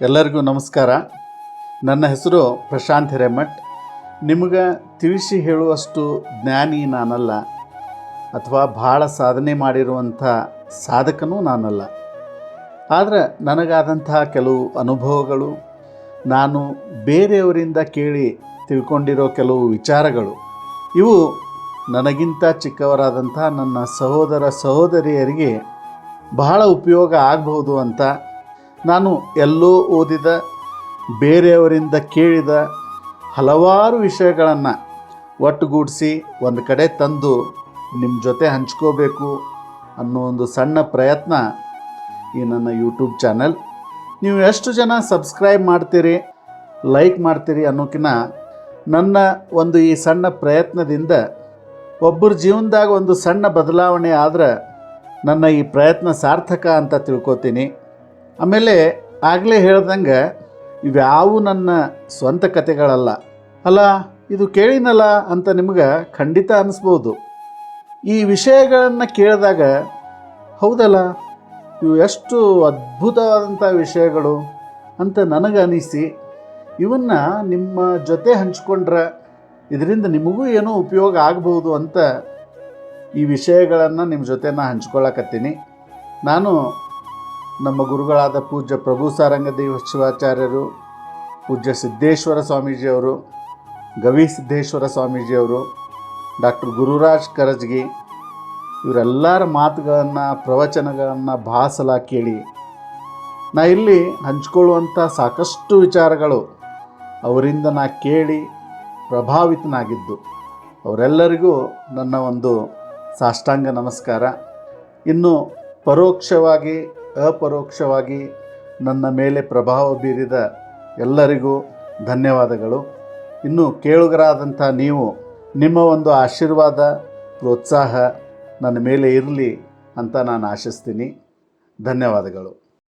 ಎಲ್ಲರಿಗೂ ನಮಸ್ಕಾರ. ನನ್ನ ಹೆಸರು ಪ್ರಶಾಂತ್ ಹಿರೇಮಠ್. ನಿಮಗೆ ತಿಳಿಸಿ ಹೇಳುವಷ್ಟು ಜ್ಞಾನಿ ನಾನಲ್ಲ. ಅಥವಾ ಭಾಳ ಸಾಧನೆ ಮಾಡಿರುವಂಥ ಸಾಧಕನೂ ನಾನಲ್ಲ. ಆದರೆ ನನಗಾದಂತಹ ಕೆಲವು ಅನುಭವಗಳು, ನಾನು ಬೇರೆಯವರಿಂದ ಕೇಳಿ ತಿಳ್ಕೊಂಡಿರೋ ಕೆಲವು ವಿಚಾರಗಳು, ಇವು ನನಗಿಂತ ಚಿಕ್ಕವರಾದಂಥ ನನ್ನ ಸಹೋದರ ಸಹೋದರಿಯರಿಗೆ ಬಹಳ ಉಪಯೋಗ ಆಗಬಹುದು ಅಂತ ನಾನು ಎಲ್ಲೋ ಓದಿದ, ಬೇರೆಯವರಿಂದ ಕೇಳಿದ ಹಲವಾರು ವಿಷಯಗಳನ್ನು ಒಟ್ಟುಗೂಡಿಸಿ ಒಂದು ಕಡೆ ತಂದು ನಿಮ್ಮ ಜೊತೆ ಹಂಚ್ಕೋಬೇಕು ಅನ್ನೋ ಒಂದು ಸಣ್ಣ ಪ್ರಯತ್ನ ಈ ನನ್ನ ಯೂಟ್ಯೂಬ್ ಚಾನಲ್ ನೀವು ಎಷ್ಟು ಜನ ಸಬ್ಸ್ಕ್ರೈಬ್ ಮಾಡ್ತೀರಿ ಲೈಕ್ ಮಾಡ್ತೀರಿ ಅನ್ನೋಕ್ಕಿಂತ ನನ್ನ ಒಂದು ಈ ಸಣ್ಣ ಪ್ರಯತ್ನದಿಂದ ಒಬ್ಬರ ಜೀವನದಾಗ ಒಂದು ಸಣ್ಣ ಬದಲಾವಣೆ ಆದರೆ ನನ್ನ ಈ ಪ್ರಯತ್ನ ಸಾರ್ಥಕ ಅಂತ ತಿಳ್ಕೊತೀನಿ. ಆಮೇಲೆ ಆಗಲೇ ಹೇಳ್ದಂಗೆ, ಇವ್ಯಾವು ನನ್ನ ಸ್ವಂತ ಕತೆಗಳಲ್ಲ. ಅಲ್ಲ, ಇದು ಕೇಳಿನಲ್ಲ ಅಂತ ನಿಮ್ಗೆ ಖಂಡಿತ ಅನಿಸ್ಬೋದು. ಈ ವಿಷಯಗಳನ್ನು ಕೇಳಿದಾಗ, ಹೌದಲ್ಲ, ಇವು ಎಷ್ಟು ಅದ್ಭುತವಾದಂಥ ವಿಷಯಗಳು ಅಂತ ನನಗೆ ಅನಿಸಿ ಇವನ್ನ ನಿಮ್ಮ ಜೊತೆ ಹಂಚ್ಕೊಂಡ್ರೆ ಇದರಿಂದ ನಿಮಗೂ ಏನೋ ಉಪಯೋಗ ಆಗ್ಬೋದು ಅಂತ ಈ ವಿಷಯಗಳನ್ನು ನಿಮ್ಮ ಜೊತೆ ನಾನು ಹಂಚ್ಕೊಳ್ಳಕತ್ತೀನಿ ನಾನು ನಮ್ಮ ಗುರುಗಳಾದ ಪೂಜ್ಯ ಪ್ರಭು ಸಾರಂಗದೇವ ಶಿವಾಚಾರ್ಯರು, ಪೂಜ್ಯ ಸಿದ್ದೇಶ್ವರ ಸ್ವಾಮೀಜಿಯವರು, ಗವಿ ಸಿದ್ದೇಶ್ವರ ಸ್ವಾಮೀಜಿಯವರು, ಡಾಕ್ಟರ್ ಗುರುರಾಜ್ ಕರಜ್ಗಿ, ಇವರೆಲ್ಲರ ಮಾತುಗಳನ್ನು, ಪ್ರವಚನಗಳನ್ನು ಭಾಸಲ ಕೇಳಿ, ನಾ ಇಲ್ಲಿ ಹಂಚ್ಕೊಳ್ಳುವಂಥ ಸಾಕಷ್ಟು ವಿಚಾರಗಳು ಅವರಿಂದ ನಾ ಕೇಳಿ ಪ್ರಭಾವಿತನಾಗಿದ್ದು. ಅವರೆಲ್ಲರಿಗೂ ನನ್ನ ಒಂದು ಸಾಷ್ಟಾಂಗ ನಮಸ್ಕಾರ. ಇನ್ನು ಪರೋಕ್ಷವಾಗಿ ಅಪರೋಕ್ಷವಾಗಿ ನನ್ನ ಮೇಲೆ ಪ್ರಭಾವ ಬೀರಿದ ಎಲ್ಲರಿಗೂ ಧನ್ಯವಾದಗಳು. ಇನ್ನು ಕೇಳುಗರಾದಂಥ ನೀವು ನಿಮ್ಮ ಒಂದು ಆಶೀರ್ವಾದ, ಪ್ರೋತ್ಸಾಹ ನನ್ನ ಮೇಲೆ ಇರಲಿ ಅಂತ ನಾನು ಆಶಿಸ್ತೀನಿ. ಧನ್ಯವಾದಗಳು.